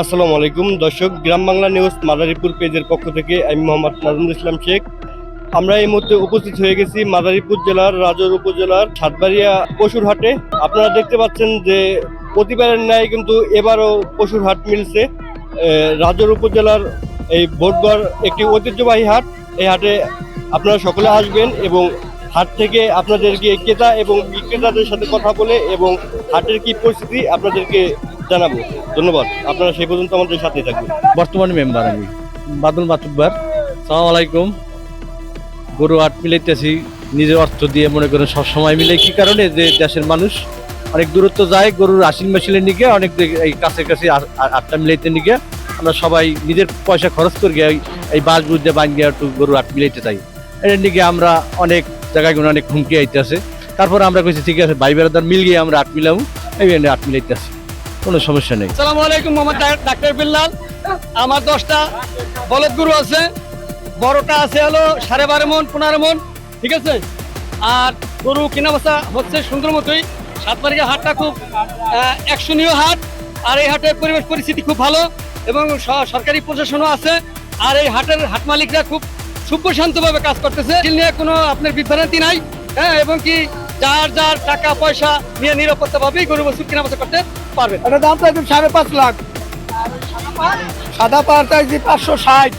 আসসালামু আলাইকুম। দর্শক, গ্রাম বাংলা নিউজ মাদারীপুর পেজের পক্ষ থেকে আমি মোহাম্মদ নাজমুল ইসলাম শেখ। আমরা এই মুহূর্তে উপস্থিত হয়ে গেছি মাদারীপুর জেলার রাজর উপজেলার সাতবাড়িয়া পশুর হাটে। আপনারা দেখতে পাচ্ছেন যে প্রতিবারের ন্যায় কিন্তু এবারও পশুর হাট মিলছে। রাজর উপজেলার এই বোটগড় একটি ঐতিহ্যবাহী হাট। এই হাটে আপনারা সকলে আসবেন এবং হাট থেকে আপনাদেরকে ক্রেতা এবং বিক্রেতাদের সাথে কথা বলে এবং হাটের কি পরিস্থিতি আপনাদেরকে জানাব। ধন্যবাদ। আপনারা সেই পর্যন্ত আমাদের সাথে থাকবেন। বর্তমানে মেম্বার আমি, বাদল মাতুব্বার। সালাম আলাইকুম। গরু আট মিলাইতেছি, নিজের অর্থ দিয়ে মনে করেন সবসময় মিলে। কি কারণে? যে দেশের মানুষ অনেক দূরত্ব যায় গরুর আশিন মেশিনের নিকে, অনেক এই কাছে কাছে আটটা মিলাইতে নিকে। আমরা সবাই নিজের পয়সা খরচ করি এই বাস বুঝতে বান গিয়ে একটু গরু আট মিলাইতে চাই এর নিকে আমরা অনেক জায়গায় অনেক হুমকি আইতেছে। তারপর আমরা কইছি, ঠিক আছে ভাই বেড়াদার মিল গিয়ে আমরা আট মিলাম এই আট মিলাইতেছি। কোনো সমস্যা নেই। আসসালামু আলাইকুম, মোহাম্মদ ডাক্তার বিল্লাল। আমার দশটা বলদ গরু আছে। বড়টা আছে হলো সাড়ে বারো মন, পনেরো মন, ঠিক আছে? আর গরু কেনা বেচা হচ্ছে সুন্দর মতোই। সাতমারিকা হাটটা খুব একশনীয় হাট। আর এই হাটের পরিবেশ পরিস্থিতি খুব ভালো এবং সরকারি প্রশাসনও আছে। আর এই হাটের হাট মালিকরা খুব সূক্ষ্ম শান্তভাবে কাজ করতেছে। নিয়ে কোনো আপনার বিভ্রান্তি নাই হ্যাঁ? এবং কি যার যার টাকা পয়সা নিয়ে নিরাপত্তাভাবেই গরু বস্তু কেনা বেচা করতে পারবে এটা সাড়ে পাঁচ লাখ। সাদা পাঁচশো ষাট।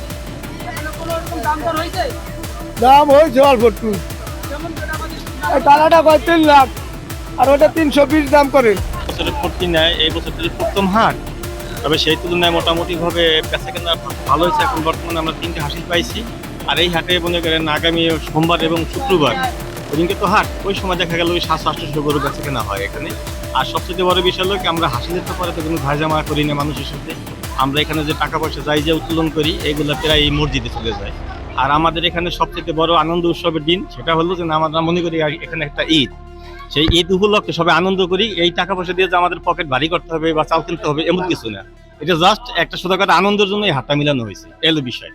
দাম হয়েছে অল্প একটু। এই টালাটা কয় তিন লাখ আর ওটা তিনশো বিশ দাম করে। নেয় এই বছর প্রথম হাট তবে সেই তুলনায় বেচা কেনা ভালো হয়েছে। এখন বর্তমানে আমরা তিনটে হাসিল পাইছি আর এই হাটে মনে করেন আগামী সোমবার এবং শুক্রবার ওদিনকে তো হাট, ওই সময় দেখা গেল ওই সাতশো, আটশো গরু বেচা কেনা হয় এখানে। আর সবচেয়ে বড় বিষয় হলো আমরা হাসিলের তো পরে তো কোনো ভাইজামা করি না মানুষের সাথে। আমরা এখানে যে টাকা পয়সা যাই যে উত্তোলন করি, এগুলো প্রায় মসজিদে চলে যায়। আর আমাদের এখানে সবচেয়ে বড় আনন্দ উৎসবের দিন সেটা হলো যে আমরা মনে করি এখানে একটা ঈদ। সেই ঈদ উপলক্ষে সবাই আনন্দ করি, এই টাকা পয়সা দিয়ে যে আমাদের পকেট ভারী করতে হবে বা চাল কিনতে হবে, এমন কিছু না। এটা জাস্ট একটা ছোটখাটো আনন্দের জন্য এই হাটটা মিলানো হয়েছে, এলো বিষয়।